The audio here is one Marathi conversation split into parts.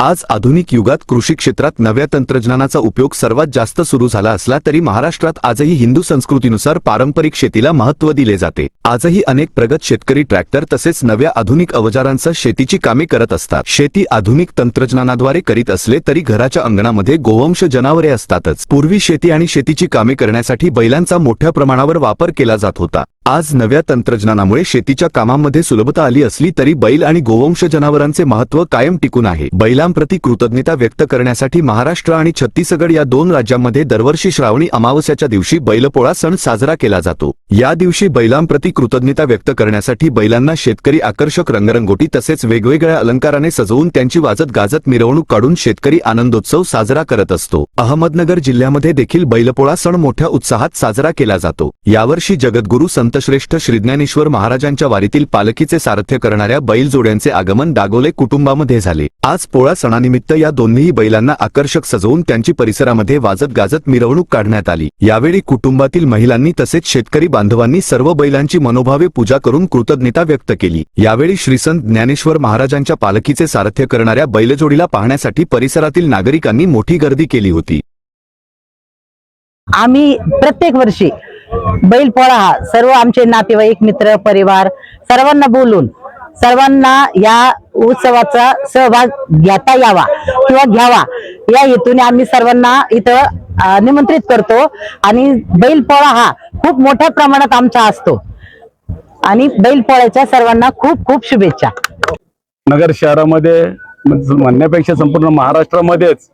आज आधुनिक युगात कृषी क्षेत्रात नव्या तंत्रज्ञानाचा उपयोग सर्वात जास्त सुरू झाला असला तरी महाराष्ट्रात आजही हिंदू संस्कृतीनुसार पारंपरिक शेतीला महत्त्व दिले जाते. आजही अनेक प्रगत शेतकरी ट्रॅक्टर तसेच नव्या आधुनिक अवजारांसह शेतीची कामे करत असतात. शेती आधुनिक तंत्रज्ञानाद्वारे करीत असले तरी घराच्या अंगणामध्ये गोवंश जनावरे असतातच. पूर्वी शेती आणि शेतीची कामे करण्यासाठी बैलांचा मोठ्या प्रमाणावर वापर केला जात होता. आज नव्या तंत्रज्ञानामुळे शेतीच्या कामांमध्ये सुलभता आली असली तरी बैल आणि गोवंश जनावरांचे महत्त्व कायम टिकून आहे. बैलांप्रती कृतज्ञता व्यक्त करण्यासाठी महाराष्ट्र आणि छत्तीसगड या दोन राज्यांमध्ये दरवर्षी श्रावणी अमावस्याच्या दिवशी बैलपोळा सण साजरा केला जातो. या दिवशी बैलांप्रती कृतज्ञता व्यक्त करण्यासाठी बैलांना शेतकरी आकर्षक रंगरंगोटी तसेच वेगवेगळ्या अलंकाराने सजवून त्यांची वाजत गाजत मिरवणूक काढून शेतकरी आनंदोत्सव साजरा करत असतो. अहमदनगर जिल्ह्यामध्ये देखील बैलपोळा सण मोठ्या उत्साहात साजरा केला जातो. यावर्षी जगद्गुरू संतश्रेष्ठ श्रीज्ञानेश्वर महाराजांच्या वारीतील पालखीचे सारथ्य करणाऱ्या बैल जोड्यांचे आगमन दागोले कुटुंबामध्ये झाले. आज पोळा सणानिमित्त या दोन्ही बैलांना आकर्षक सजवून त्यांची परिसरामध्ये वाजत गाजत मिरवणूक काढण्यात आली. यावेळी कुटुंबातील महिलांनी तसेच शेतकरी बांधवांनी सर्व बैलांची मनोभावे पूजा करून कृतज्ञता व्यक्त केली. यावेळी श्रीसंत ज्ञानेश्वर महाराजांच्या पालखीचे सारथ्य करणाऱ्या बैलजोडीला पाहण्यासाठी परिसरातील नागरिकांनी मोठी गर्दी केली होती. आम्ही प्रत्येक वर्षी बैलपोळा हा सर्व आमचे नातेवाईक मित्र परिवार सर्वांना बोलून सर्वांना या उत्सवाचा सहभाग घेता यावा किंवा घ्यावा. या हेतूने आम्ही सर्वांना इथं निमंत्रित करतो आणि बैलपोळा हा खूप मोठ्या प्रमाणात आमचा असतो. आणि बैलपोळ्याच्या सर्वांना खूप खूप शुभेच्छा. नगर शहरामध्ये म्हणजे म्हणण्यापेक्षा संपूर्ण महाराष्ट्रामध्येच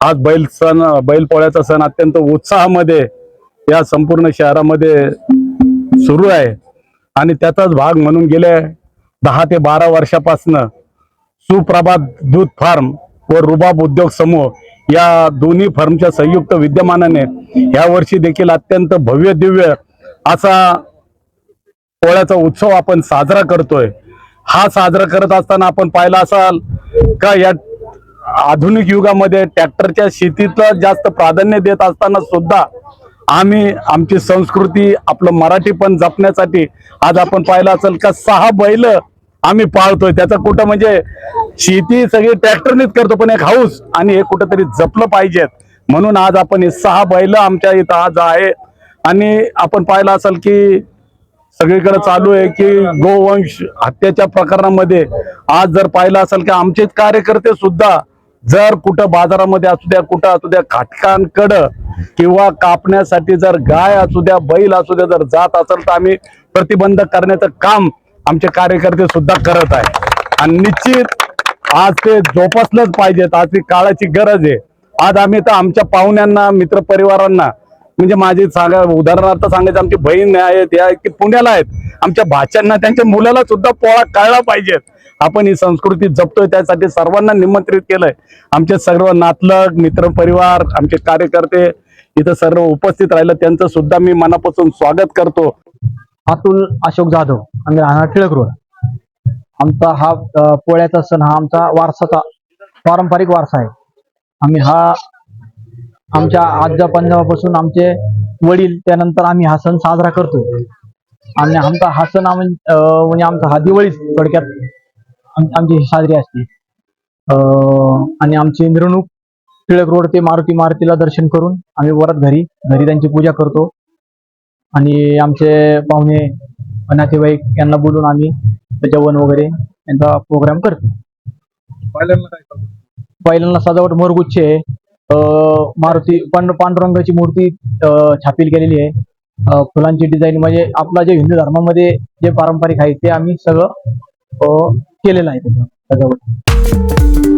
आज बैल सण बैलपोळ्याचा सण अत्यंत उत्साहामध्ये या संपूर्ण शहरामध्ये सुरू आहे. आणि त्याचाच भाग म्हणून गेल्या दहा ते बारा वर्षापासनं सुप्रभात दूध फार्म व रुबाब उद्योग समूह या दोन्ही फर्मच्या संयुक्त विद्यमानाने या वर्षी देखील अत्यंत भव्य दिव्य असा पोळ्याचा उत्सव आपण साजरा करतोय. हा साजरा करत असताना आपण पाहिला असाल का या आधुनिक युगामध्ये ट्रॅक्टरच्या शेतीला जास्त प्राधान्य देत असताना सुद्धा आम्ही आमची संस्कृती आपलं मराठी पण जपण्यासाठी आज आपण पाहिलं असेल का सहा बैल आम्ही पाळतोय. त्याचं कुठं म्हणजे शेती सगळी ट्रॅक्टरनेच करतो पण एक हाऊस आणि हे कुठंतरी जपलं पाहिजेत. म्हणून आज आपण हे सहा बैल आमच्या इथं आज आहे. आणि आपण पाहिलं असेल की सगळीकडे चालू आहे की गोवंश हत्याच्या प्रकरणामध्ये आज जर पाहिलं असेल की आमचेच कार्यकर्ते सुद्धा जर कुठं बाजारामध्ये असू द्या कुठं असू द्या खाटकांकडं किंवा कापण्यासाठी जर गाय असू द्या बैल असू द्या जर जात असेल तर आम्ही प्रतिबंध करण्याचं काम आमचे कार्यकर्ते सुद्धा करत आहे आणि निश्चित आज ते जोपासलंच पाहिजेत आज ती काळाची गरज आहे. आज आम्ही तर आमच्या पाहुण्यांना मित्रपरिवारांना म्हणजे माझी सांगा उदाहरणार्थ सांगायचं आमची बहीण आहेत या की पुण्याला आहेत. आमच्या भाच्यांना त्यांच्या मुलाला सुद्धा पोळा कळला पाहिजेत आपण ही संस्कृती जपतोय त्यासाठी सर्वांना निमंत्रित केलंय. आमचे सर्व नातलग मित्रपरिवार आमचे कार्यकर्ते इथं सर्व उपस्थित राहिलं. त्यांचं सुद्धा मी मनापासून स्वागत करतो. अतुल अशोक जाधव आम्ही राहणार टिळक रोड. आमचा हा पोळ्याचा सण हा आमचा वारसाचा पारंपरिक वारसा आहे. आम्ही हा आमच्या आजच्या पंजाबापासून आमचे वडील त्यानंतर आम्ही हा सण साजरा करतोय आणि आमचा हा सण म्हणजे आमचा हा दिवाळीच थोडक्यात आम- आमची साजरी असते. अ, आणि आमची मिरवणूक टिळक रोड ते मारुती मारुतीला दर्शन करून आम्ही परत घरी घरी त्यांची पूजा करतो. आणि आमचे पाहुणे नातेवाईक यांना बोलून आम्ही जेवण वगैरे यांचा प्रोग्राम करतो? पहिल्यांदा सजावट मोरगुच्छ आहे. मारुती पांड पांडुरंगाची मूर्ती छापील केलेली आहे. फुलांची डिझाईन म्हणजे आपला जे हिंदू धर्मामध्ये जे पारंपरिक आहे ते आम्ही सगळं केलेलं आहे त्याच्यावर. सजावट